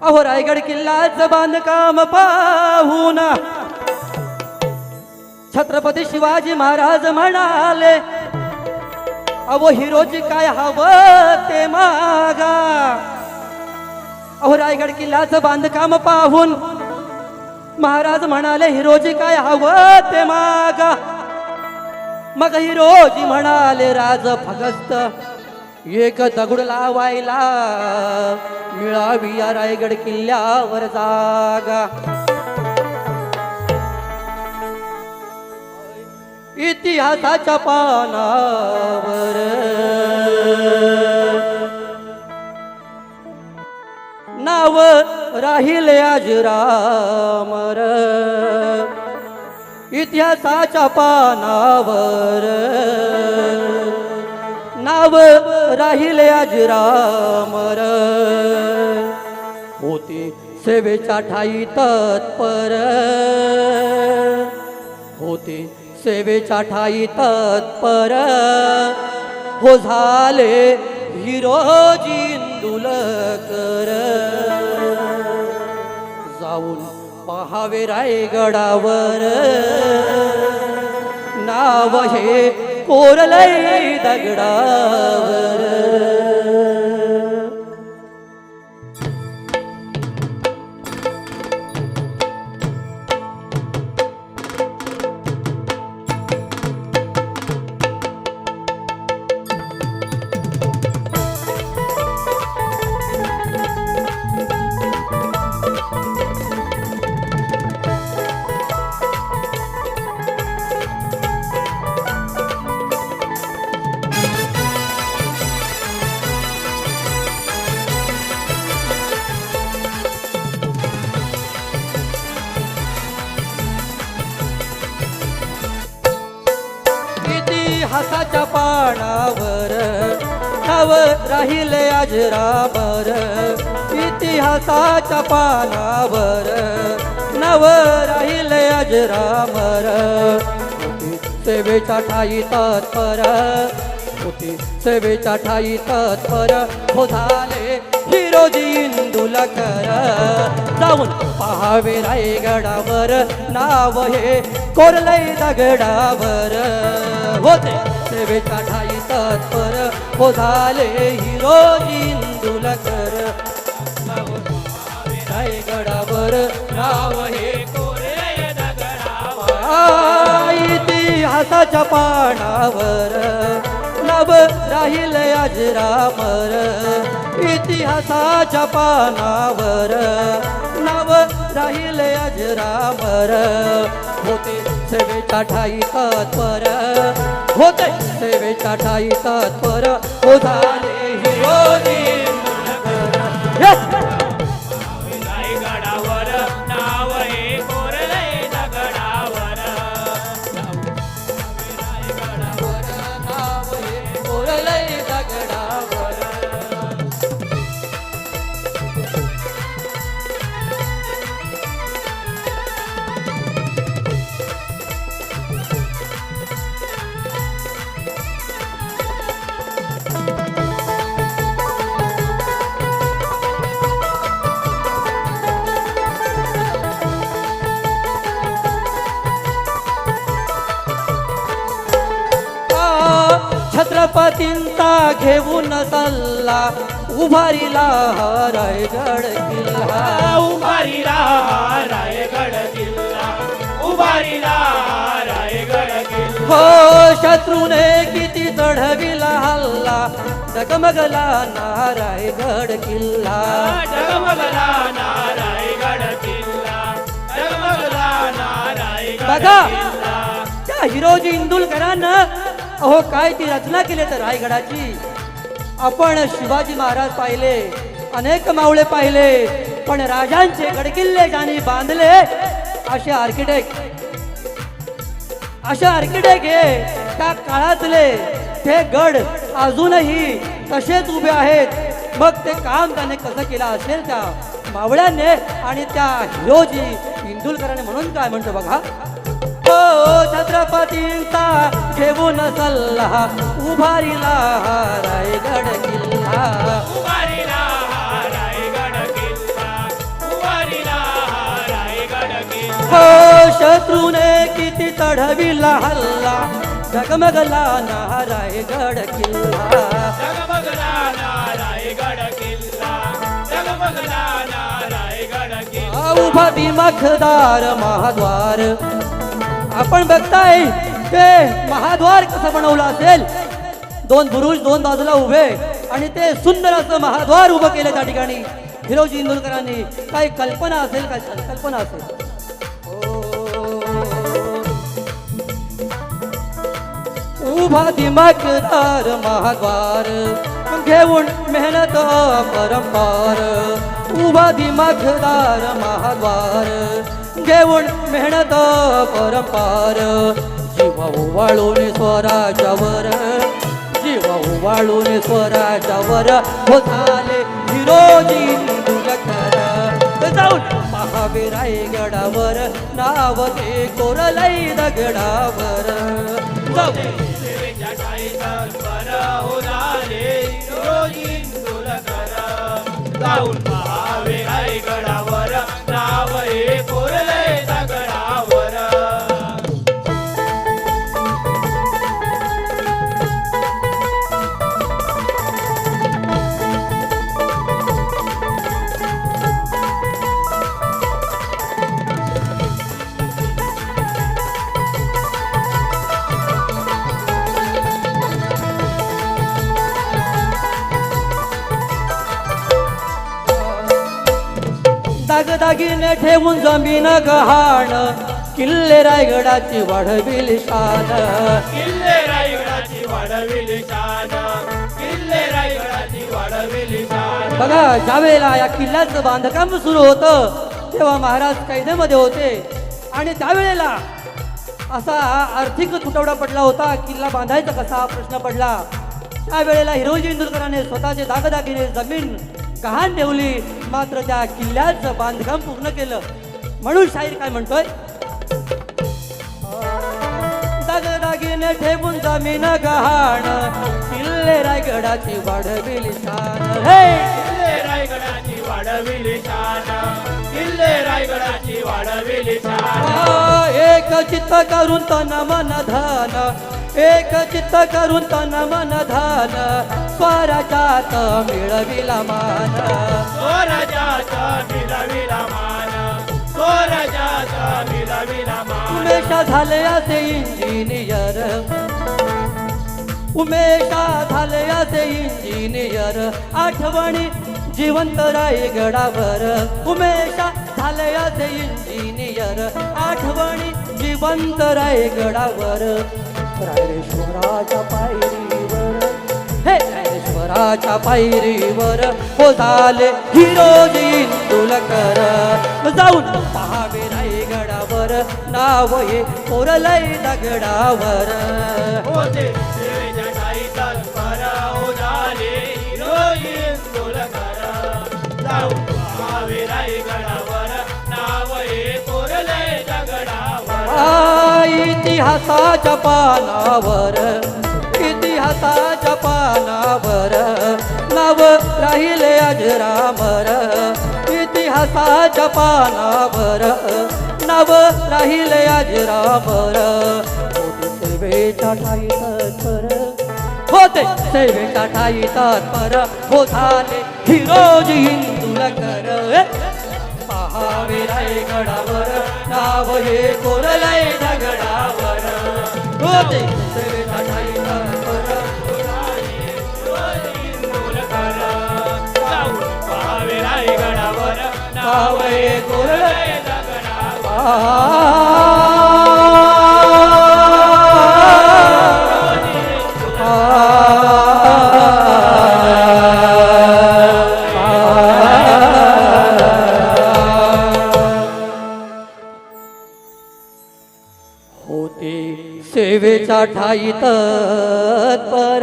अहो रायगड किल्ल्याचं बांधकाम पाहून. छत्रपती शिवाजी महाराज म्हणाले अहो हिरोजी काय हवं ते मागा. अहो रायगड किल्ल्याचं बांधकाम पाहून महाराज म्हणाले हिरोजी काय हवं ते मागा. मग हिरोजी म्हणाले राज फगस्त एक दगड लावायला मिळावी या रायगड किल्ल्यावर जागा. इतिहासाच्या पानावर. नाव राहिले अजरामर इतिहासाच्या पानावर. नाव राहिले अजरामर. होते सेवेच्या ठाई तत्पर. होते सेवेच्या ठाई तत्पर. हो झाले हिरोजी इंदुलकर जाऊन पहावे रायगडावर. नाव हे कोरलय दगडावर. पानावर. नाव राहिले अजरामर इतिहासाच्या पानावर. नाव राहिले अजरामर होती सेवेच्या ठाई तत्पर. होती सेवेच्या ठाई तत्पर. हो झाले हिरोजी इंदुलकर जाऊन पहावे रायगडावर. नाव हे कोरलय दगडावर. होते सेवेच्या ठाई तत्पर. हो झाले हिरोजी इंदुला कर. रायगडावर. नाव हे इतिहासाच्या पानावर. नाव राहील अजरामर इतिहासाच्या पानावर नव राहील अजरामर होते सेवेच्या ठाई तत्पर होते सेवेच्या ठाई तत्पर हो झाले कोरलय दगडावर छत्रपतींचा घेऊन सल्ला उभारीला रायगड किल्ला. उभारीला रायगड किल्ला उभारीला रायगड किल्ला. हो शत्रूने किती चढविला हल्ला डगमगला ना रायगड किल्ला. जगमगला ना रायगड किल्ला जगमगला ना रायगड बघा त्या हिरोजी इंदुलकरांनं अहो काय ती रचना केली तर रायगडाची? आपण शिवाजी महाराज पाहिले अनेक मावळे पाहिले पण राजांचे गडकिल्ले ज्यांनी बांधले असे आर्किटेक्ट अशा आर्किटेक्ट हे त्या काळातले ते गड अजूनही तसेच उभे आहेत. मग ते काम त्याने कसं केलं असेल त्या मावळ्याने आणि त्या हिरोजी इंदुलकरांनी म्हणून काय म्हणतो बघा? हो छत्रपतींचा घेऊन सल्ला उभारीला रायगड किल्ला. उभारीला रायगड किल्ला हो शत्रूने किती चढविला हल्ला जगमगला किल्ला. जगमगला नारायगड किल्ला जगमगला नारायगड किल्ला. उभा दिमाखदार महाद्वार. आपण बघताय ते महाद्वार कसं बनवलं असेल? दोन पुरुष दोन बाजूला उभे आणि ते सुंदर असं महाद्वार उभं केलं त्या ठिकाणी. हिरोजी इंदुरकरांनी काही कल्पना असेल काय कल्पना असेल. हो. उभा दिमागदार महाद्वार घेऊन मेहनत परंपार उभा दिमागदार महाद्वार घेऊन मेहनत परंपार जीव उवाळून स्वराच्यावर जीव उवाळून स्वराच्यावर हो झाले हिरोजी दुलकर जाऊन महावीर गडावर नाव ते कोरलई दगडावर. जाऊ दागदागिने ठेवून जमीन गहाण. किल्ले रायगडाची वाढविली शान. किल्ले रायगडाची वाढविली शान. किल्ले रायगडाची वाढविली शान. बघा ज्यावेळेला या किल्ल्याचं बांधकाम सुरू होतं तेव्हा महाराज कैदेमध्ये होते. आणि त्यावेळेला असा आर्थिक तुटवडा पडला होता किल्ला बांधायचा कसा हा प्रश्न पडला. त्यावेळेला हिरोजी इंदुरकरांनी स्वतःचे दागदागिने जमीन गहाण ठेवली. मात्र त्या किल्ल्याचं बांधकाम पूर्ण केलं. म्हणून शाहीर काय म्हणतोय? दागदागिने ठेवून जमीन गहाण. किल्ले रायगडाची वाढविली शान. हे! किल्ले रायगडाची वाढविली शान. किल्ले रायगडाची वाढविली शान. एक चित्त करून तन मन धन. एक चित्त करून तन मन धन स्वराजात मिळविला मान. स्वराजाचा मिळविला मान. स्वराजाचा मिळविला मान. उमेशा झाले असे इंजिनियर. उमेशा झाले असे इंजिनियर. आठवणी जिवंत रायगडावर उमेशा झाले असे इंजिनियर. आठवणी जिवंत रायगडावर रायरेश्वराच्या पायरीवर. हे रायरेश्वराच्या पायरीवर हो झाले हिरोजी तुलकर जाऊन पहावे रायगडावर नाव हे कोरलय दगडावर. होते इतिहासाच्या पानावर इतिहासाच्या पानावर नाव राहिले अजरामर इतिहासाच्या पानावर नाव राहिले अजरामर सेवेचा ठाई तत्पर. होते सेवेचा ठाई तत्पर. हो झाले हिरोजी हिंदुलकर. पहावे रायगडावर नाव हे कोरलय दगडावर. होते. रायगडावर नाव हे कोरले दगडावर. सेवेचा ठाई तत्पर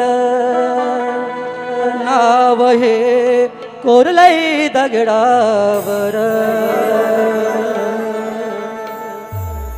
नाव हे कोरलई दगडावर.